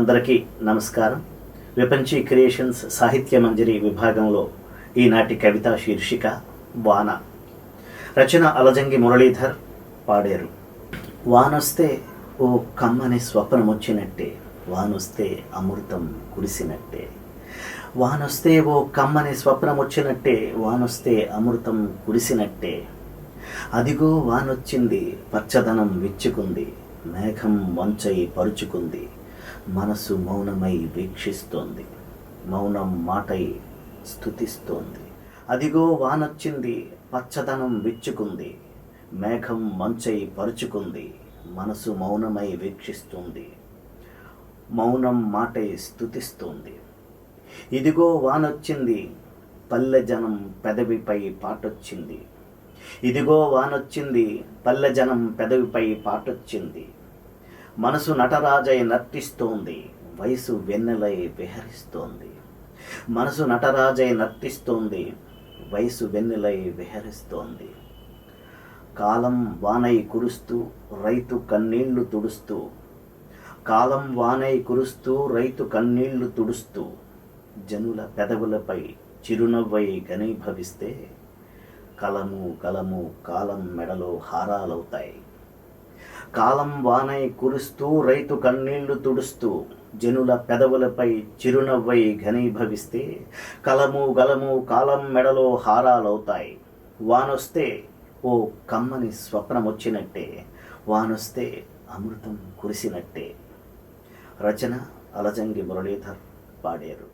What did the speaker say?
అందరికీ నమస్కారం. విపంచి క్రియేషన్స్ సాహిత్య మంజరి విభాగంలో ఈనాటి కవితా శీర్షిక వాన. రచన అలజంగి మురళీధర్ పాడారు. వానొస్తే ఓ కమ్మని స్వప్నం వచ్చినట్టే వానొస్తే అమృతం కురిసినట్టే. వానొస్తే ఓ కమ్మని స్వప్నం వచ్చినట్టే వానొస్తే అమృతం కురిసినట్టే. అదిగో వానొచ్చింది పచ్చదనం విచ్చుకుంది మేఘం వంచై పరుచుకుంది. మనసు మౌనమై వీక్షిస్తోంది. మౌనం మాటై స్థుతిస్తోంది అదిగో వానొచ్చింది పచ్చదనం విచ్చుకుంది. మేఘం మంచై పరుచుకుంది మనసు మౌనమై వీక్షిస్తుంది. మౌనం మాటై స్థుతిస్తోంది ఇదిగో వానొచ్చింది పల్లె జనం పెదవిపై పాటొచ్చింది. ఇదిగో వానొచ్చింది పల్లె జనం పెదవిపై పాటొచ్చింది. మనసు నటరాజై నర్తిస్తోంది వయసు వెన్నెలై విహరిస్తోంది. మనసు నటరాజై నర్తిస్తోంది వయసు వెన్నెలై విహరిస్తోంది. కాలం వానై కురుస్తూ రైతు కన్నీళ్ళు తుడుస్తూ. కాలం వానై కురుస్తూ రైతు కన్నీళ్ళు తుడుస్తూ. జనుల పెదవులపై చిరునవ్వై ఘనీభవిస్తే కలము కలము కాలం మెడలో హారాలవుతాయి. కాలం వానై కురుస్తూ రైతు కన్నీళ్ళు తుడుస్తూ జనుల పెదవులపై చిరునవ్వై ఘనీభవిస్తే కలము గలము కాలం మెడలో హారాలవుతాయి. వానొస్తే ఓ కమ్మని స్వప్నం వచ్చినట్టే వానొస్తే అమృతం కురిసినట్టే. రచన అలజంగి మురళీధర్ పాడేరు.